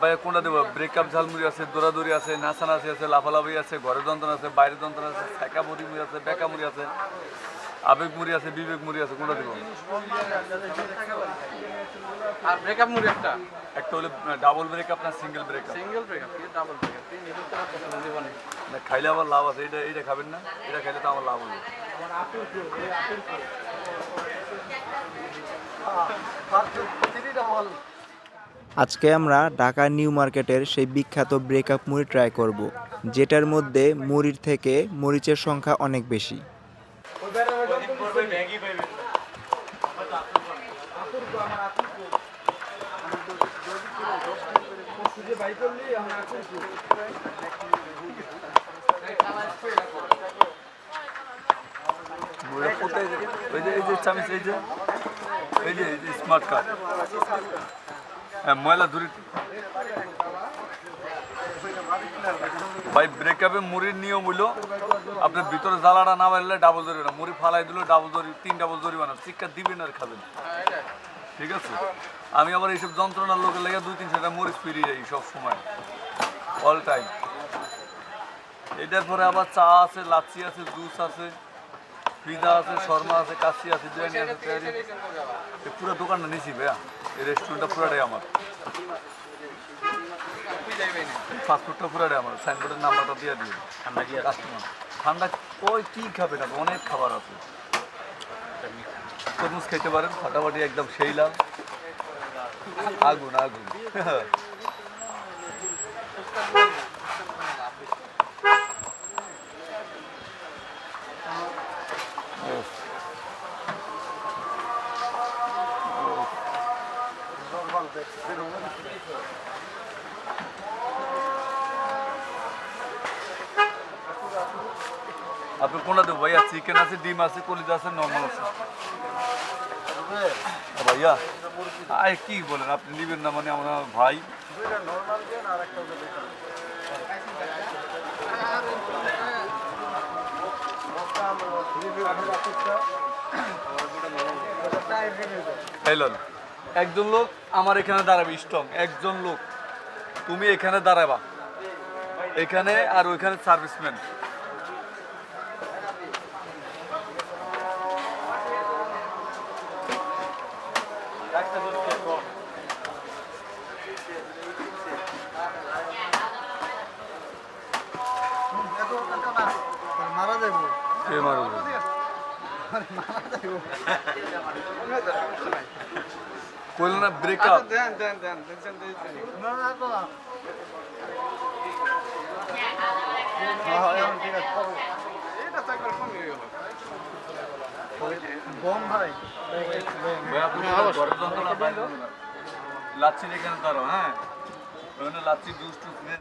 ভাই কোনটা দেবো? ব্রেকআপ ঝালমুড়ি আছে দৌড়াদৌড়ি আছে নাচানাচি আছে লাফালাফি আছে ঘরের যন্ত্রণা আছে বাইরের যন্ত্রণা আছে ফেঁকা মুড়ি মুড়ি আছে বেকা মুড়ি আছে আবেগ মুড়ি আছে বিবেক মুড়ি আছে কোনটা দেবো? আর ব্রেকআপ মুড়ি একটা। একটা হলে ডাবল ব্রেকআপ না সিঙ্গেল ব্রেকআপ সিঙ্গেল ব্রেকআপ কি ডাবল ব্রেকআপ তিন নিজের তো পছন্দ জীবনে না খাইলে আবার লাভ আছে এটা এটা খাবেন না? এটা খাইলে তো আমার লাভ হবে। আজকে আমরা ঢাকা নিউ মার্কেটের সেই বিখ্যাত ব্রেকআপ মুড়ি ট্রাই করব যেটার মধ্যে মুড়ির থেকে মরিচের সংখ্যা অনেক বেশি এই যে স্মার্ট কার্ড হ্যাঁ ময়লা দূরে ভাই ব্রেকআপে মুড়ির নিয়ম হইল আপনার ভিতরে জ্বালাটা না বাড়লে ডাবল দড়ি না। মুড়ি ফালাই দিল ডাবল দড়ি তিন ডাবল দড়ি বানান শিক্ষা দিবেন আর খাবেন। ঠিক আছে? আমি আবার এইসব যন্ত্রণার লোকের লেগে দুই, তিন সেটা মরিচ ফিরিয়ে যাই সব সময় অল টাইম এটার পরে আবার চা আছে, লাচ্ছি আছে, জুস আছে। পিজা আছে শর্মা আছে কাশি আছে বিরিয়ানি আছে এই পুরো দোকানটা নিছি ভাইয়া। এই রেস্টুরেন্টটা পুরাটাই আমার। ফাস্টফুডটা পুরাটাই আমার। সাইনবোর্ডের নাম্বারটা দিয়ে দিই ঠান্ডা কি কাস্টমার ঠান্ডা ওই কি খাবে না অনেক খাবার আছে। তরমুজ খেতে পারেন ফাটাফাটি একদম সেই লাভ আগুন আগুন। আপনি কোনটা দেবো ভাইয়া চিকেন আছে ডিম আছে কলিজা আছে নর্মাল আছে আ, ভাইয়া আয় কি বলেন আপনি নিবেন না মানে আমার ভাই হেলন একজন লোক আমার এখানে দাঁড়াবে স্ট্রং একজন লোক। তুমি এখানে দাঁড়াবা। এখানে আর ওইখানে সার্ভিসম্যান মারা যাব কে মারবে কইল না ব্রেকআপ দেন দেন দেন দেন দেখছেন না না তো না। হ্যাঁ, হ্যাঁ, এখন। এটা তো না। লাচ্ছির এখানে দাঁড়াও হ্যাঁ? লাচ্ছি জুস টুস